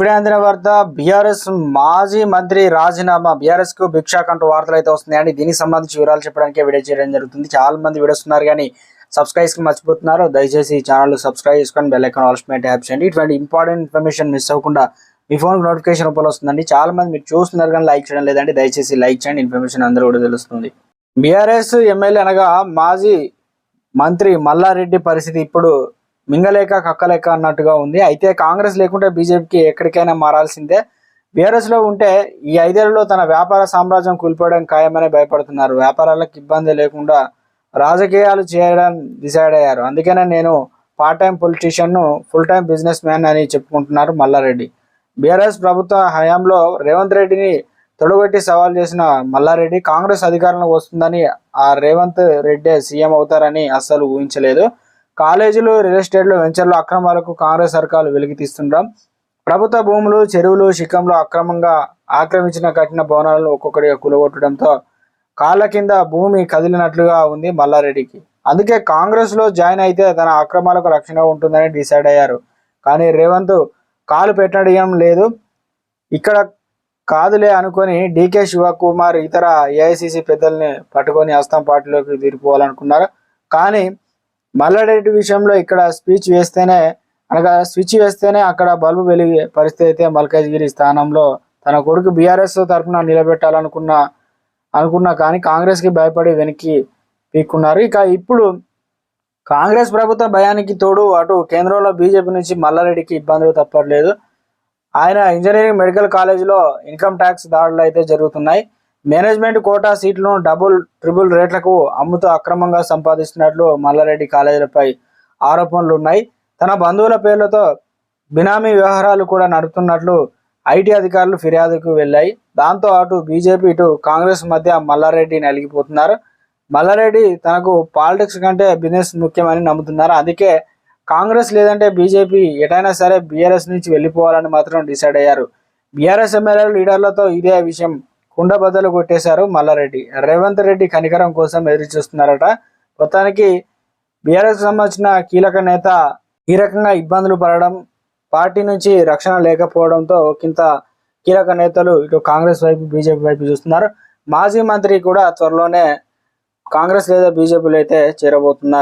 ఇప్పుడే అందిన వార్త బీఆర్ఎస్ మాజీ మంత్రి రాజీనామా. బీఆర్ఎస్కు భిక్షా కంటూ వార్తలు అయితే వస్తున్నాయండి. దీనికి సంబంధించి వివరాలు చెప్పడానికి వీడియో చేయడం జరుగుతుంది. చాలా మంది వీడియోస్ ఉన్నారు కానీ సబ్స్క్రైబ్స్కి మర్చిపోతున్నారు. దయచేసి ఈ ఛానల్ సబ్స్క్రైబ్ చేసుకొని బెల్ ఐకాన్ ఆల్స్మెంట్ యాప్ చేయండి. ఇటువంటి ఇంపార్టెంట్ ఇన్ఫర్మేషన్ మిస్ అవ్వకుండా మీ ఫోన్ నోటిఫికేషన్ రూపంలో వస్తుందండి. చాలా మంది మీరు చూస్తున్నారు కానీ లైక్ చేయడం లేదండి. దయచేసి లైక్ చేయండి. ఇన్ఫర్మేషన్ అందరూ కూడా తెలుస్తుంది. బీఆర్ఎస్ ఎమ్మెల్యే అనగా మాజీ మంత్రి మల్లారెడ్డి పరిస్థితి ఇప్పుడు మింగలేక కక్కలేక అన్నట్టుగా ఉంది. అయితే కాంగ్రెస్ లేకుంటే బీజేపీకి ఎక్కడికైనా మారాల్సిందే. బీఆర్ఎస్లో ఉంటే ఈ ఐదేళ్ళలో తన వ్యాపార సామ్రాజ్యం కూలిపోవడం ఖాయమని భయపడుతున్నారు. వ్యాపారాలకు ఇబ్బంది లేకుండా రాజకీయాలు చేయడం డిసైడ్ అయ్యారు అందుకనే నేను part time politician full time businessman అని చెప్పుకుంటున్నారు మల్లారెడ్డి. బీఆర్ఎస్ ప్రభుత్వ హయాంలో రేవంత్ రెడ్డిని తొడగొట్టి సవాల్ చేసిన మల్లారెడ్డి కాంగ్రెస్ అధికారంలో వస్తుందని ఆ రేవంత్ రెడ్డి సీఎం అవుతారని అస్సలు ఊహించలేదు. కాలేజీలు రియల్ ఎస్టేట్లు వెంచర్లు అక్రమాలకు కాంగ్రెస్ సర్కారు వెలికి తీస్తుండడం ప్రభుత్వ భూములు చెరువులు శిఖంలో అక్రమంగా ఆక్రమించిన కఠిన భవనాలను ఒక్కొక్కటిగా కూలగొట్టడంతో కాళ్ళ కింద భూమి కదిలినట్లుగా ఉంది మల్లారెడ్డికి. అందుకే కాంగ్రెస్లో జాయిన్ అయితే తన అక్రమాలకు రక్షణ ఉంటుందని డిసైడ్ అయ్యారు. కానీ రేవంత్ కాలు పెట్టడం లేదు. ఇక్కడ కాదులే అనుకొని డీకే శివకుమార్ ఇతర ఏఐసిసి పెద్దల్ని పట్టుకొని అస్తం పార్టీలోకి తీరిపోవాలనుకున్నారు కానీ మల్లారెడ్డి విషయంలో ఇక్కడ స్పీచ్ వేస్తేనే అనగా స్విచ్ వేస్తేనే అక్కడ బల్బు వెలిగే పరిస్థితి అయితే మల్కాజ్గిరి స్థానంలో తన కొడుకు బీఆర్ఎస్ తరఫున నిలబెట్టాలనుకున్న అనుకున్నా కానీ కాంగ్రెస్కి భయపడి వెనక్కి పీక్కున్నారు. ఇక ఇప్పుడు కాంగ్రెస్ ప్రభుత్వ భయానికి తోడు అటు కేంద్రంలో బీజేపీ నుంచి మల్లారెడ్డికి ఇబ్బందులు తప్పట్లేదు. ఆయన ఇంజనీరింగ్ మెడికల్ కాలేజీలో ఇన్కమ్ ట్యాక్స్ దాడులు అయితే జరుగుతున్నాయి. మేనేజ్మెంట్ కోటా సీట్లను డబుల్ ట్రిపుల్ రేట్లకు అమ్ముతూ అక్రమంగా సంపాదిస్తున్నట్లు మల్లారెడ్డి కాలేజీలపై ఆరోపణలు ఉన్నాయి తన బంధువుల పేర్లతో బినామీ వ్యవహారాలు కూడా నడుపుతున్నట్లు ఐటీ అధికారులు ఫిర్యాదుకు వెళ్ళాయి. దాంతో అటు బీజేపీ ఇటు కాంగ్రెస్ మధ్య మల్లారెడ్డి నలిగిపోతున్నారు. మల్లారెడ్డి తనకు పాలిటిక్స్ కంటే బిజినెస్ ముఖ్యమని నమ్ముతున్నారు. అందుకే కాంగ్రెస్ లేదంటే బీజేపీ ఎటైనా సరే బీఆర్ఎస్ నుంచి వెళ్ళిపోవాలని మాత్రం డిసైడ్ అయ్యారు. బీఆర్ఎస్ ఎమ్మెల్యేలు లీడర్లతో ఇదే విషయం కుండబద్దలు కొట్టేశారు మల్లారెడ్డి. రేవంత్ రెడ్డి కనికరం కోసం ఎదురు చూస్తున్నారట మొత్తానికి బీఆర్ఎస్ సంబంధించిన కీలక నేత ఈ రకంగా ఇబ్బందులు పడడం పార్టీ నుంచి రక్షణ లేకపోవడంతో కింద కీలక నేతలు ఇటు కాంగ్రెస్ వైపు బీజేపీ వైపు చూస్తున్నారు. మాజీ మంత్రి కూడా త్వరలోనే కాంగ్రెస్ లేదా బీజేపీలో అయితే చేరబోతున్నారు.